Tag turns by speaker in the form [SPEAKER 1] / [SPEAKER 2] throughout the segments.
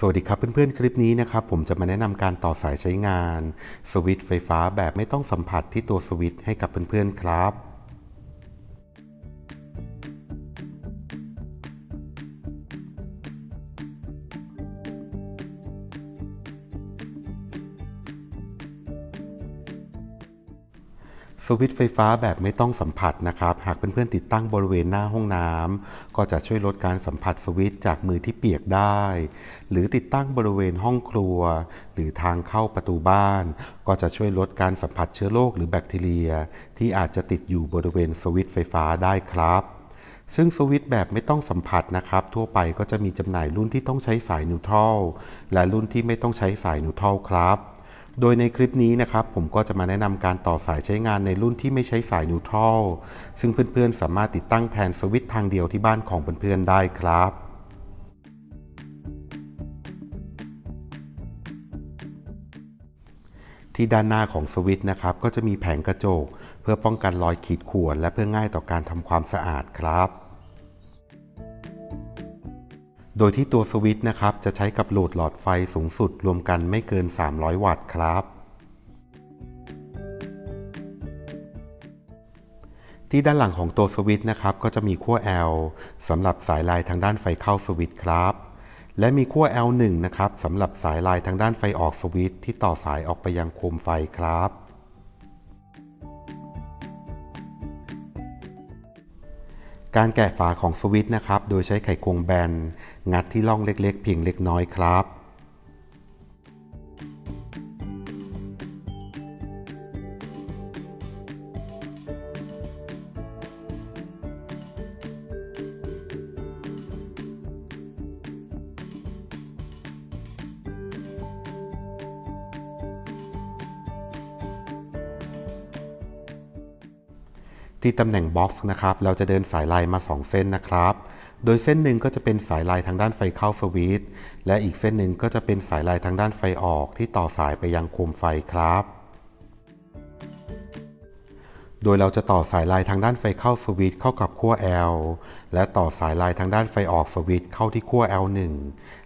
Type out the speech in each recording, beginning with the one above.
[SPEAKER 1] สวัสดีครับเพื่อนๆ คลิปนี้นะครับผมจะมาแนะนำการต่อสายใช้งาน สวิตช์ไฟฟ้าแบบไม่ต้องสัมผัสที่ตัวสวิตช์ให้กับเพื่อนๆครับ สวิตช์ไฟฟ้าแบบไม่ต้องสัมผัสนะครับ หากเพื่อนๆติดตั้งบริเวณหน้าห้องน้ำก็จะช่วยลดการสัมผัสสวิตช์จากมือที่เปียกได้ หรือติดตั้งบริเวณห้องครัว หรือทางเข้าประตูบ้าน ก็จะช่วยลดการสัมผัสเชื้อโรคหรือแบคทีเรีย ที่อาจจะติดอยู่บริเวณสวิตช์ไฟฟ้าได้ครับซึ่งสวิตช์แบบไม่ต้องสัมผัสนะครับ ทั่วไปก็จะมีจำหน่ายรุ่นที่ต้องใช้สายนิวทรัลและรุ่นที่ไม่ต้องใช้สายนิวทรัลครับ โดยในคลิปนี้นะครับผมก็จะมาแนะนำการต่อสายใช้งานในรุ่นที่ไม่ใช้สายนิวทรัลซึ่งเพื่อนๆ สามารถติดตั้งแทนสวิตช์ทางเดียวที่บ้านของเพื่อนๆ ได้ครับที่ด้านหน้าของสวิตช์นะครับก็จะมีแผงกระจก เพื่อป้องกันรอยขีดข่วนและเพื่อง่ายต่อการทำความสะอาดครับ โดยที่ตัวสวิตช์นะครับจะใช้กับโหลดหลอดไฟสูงสุดรวมกันไม่เกิน 300 วัตต์ครับ ที่ด้านหลังของตัวสวิตช์นะครับก็จะมีขั้ว L สำหรับสายลายทางด้านไฟเข้าสวิตช์ครับ และมีขั้ว L1 นะครับสำหรับสายลายทางด้านไฟออกสวิตช์ที่ต่อสายออกไปยังโคมไฟครับ การแกะฝาของสวิตช์นะครับ โดยใช้ไขควงแบน งัดที่ร่องเล็กๆ เพียงเล็กน้อยครับ ที่ตำแหน่งบ็อกซ์นะครับ เราจะเดินสายลายมา 2 เส้นนะครับ โดยเส้นหนึ่งก็จะเป็นสายลายทางด้านไฟเข้าสวิตช์และอีกเส้นหนึ่งก็จะเป็นสายลายทางด้านไฟออกที่ต่อสายไปยังโคมไฟครับ โดยเราจะต่อสายลายทางด้านไฟเข้าสวิตช์เข้ากับขั้ว L และต่อสายลายทางด้านไฟออกสวิตช์เข้าที่ขั้ว L1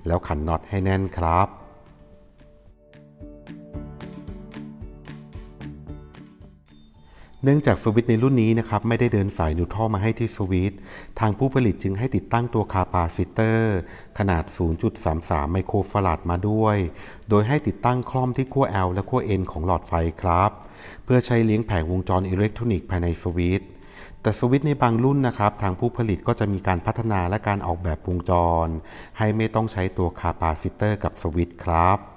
[SPEAKER 1] แล้วขันน็อตให้แน่นครับ เนื่องจากสวิตช์ในรุ่นนี้นะครับไม่ได้เดินสายนิวทรัลมาให้ที่สวิตช์ทางผู้ผลิตจึงให้ติดตั้งตัวคาปาซิเตอร์ ขนาด 0.33 ไมโครฟาราดมาด้วย โดยให้ติดตั้งคล่อมที่ขั้ว L และขั้ว N ของหลอดไฟครับ เพื่อใช้เลี้ยงแผงวงจรอิเล็กทรอนิกส์ภายในสวิตช์แต่สวิตช์ในบางรุ่นนะครับ ทางผู้ผลิตก็จะมีการพัฒนาและการออกแบบวงจร ให้ไม่ต้องใช้ตัวคาปาซิเตอร์กับสวิตช์ครับ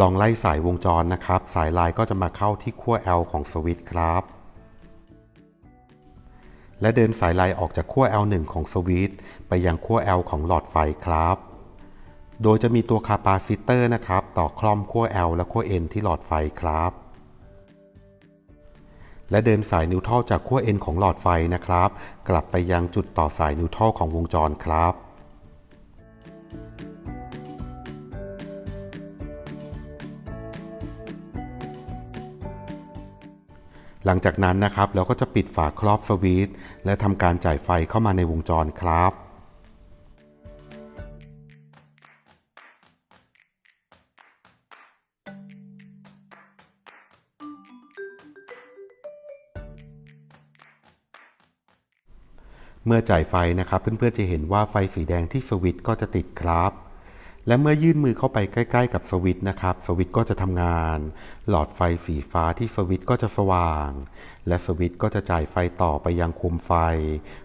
[SPEAKER 1] ลองไล่สายวงจรนะครับ สายลายก็จะมาเข้าที่ขั้ว L ของสวิตช์ครับ และเดินสายลายออกจากขั้ว L1 ของสวิตช์ไปยังขั้ว L ของหลอดไฟครับ โดยจะมีตัวคาปาซิเตอร์นะครับ ต่อคล่อมขั้ว L และขั้ว N ที่หลอดไฟครับ และเดินสายนิวทรัลจากขั้ว N ของหลอดไฟนะครับ กลับไปยังจุดต่อสายนิวทรัลของวงจรครับ หลังจากนั้นนะครับเราก็จะปิดฝาครอบสวิตช์และทำการจ่ายไฟเข้ามาในวงจรครับเมื่อจ่ายไฟนะครับเพื่อนๆจะเห็นว่าไฟสีแดงที่สวิตช์ก็จะติดครับ และเมื่อยื่นมือเข้าไปใกล้ ๆ กับสวิตช์นะครับ สวิตช์ก็จะทำงาน หลอดไฟสีฟ้าที่สวิตช์ก็จะสว่าง และสวิตช์ก็จะจ่ายไฟต่อไปยังโคมไฟ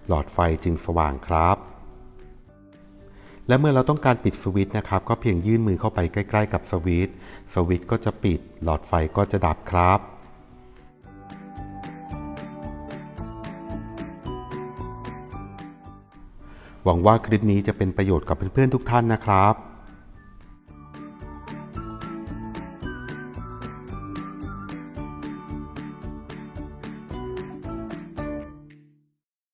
[SPEAKER 1] หลอดไฟจึงสว่างครับและเมื่อเราต้องการปิดสวิตช์นะครับ ก็เพียงยื่นมือเข้าไปใกล้ ๆ กับสวิตช์สวิตช์ก็จะปิด หลอดไฟก็จะดับครับ หวังว่าคลิปนี้จะเป็นประโยชน์กับเพื่อนๆทุกท่านนะครับ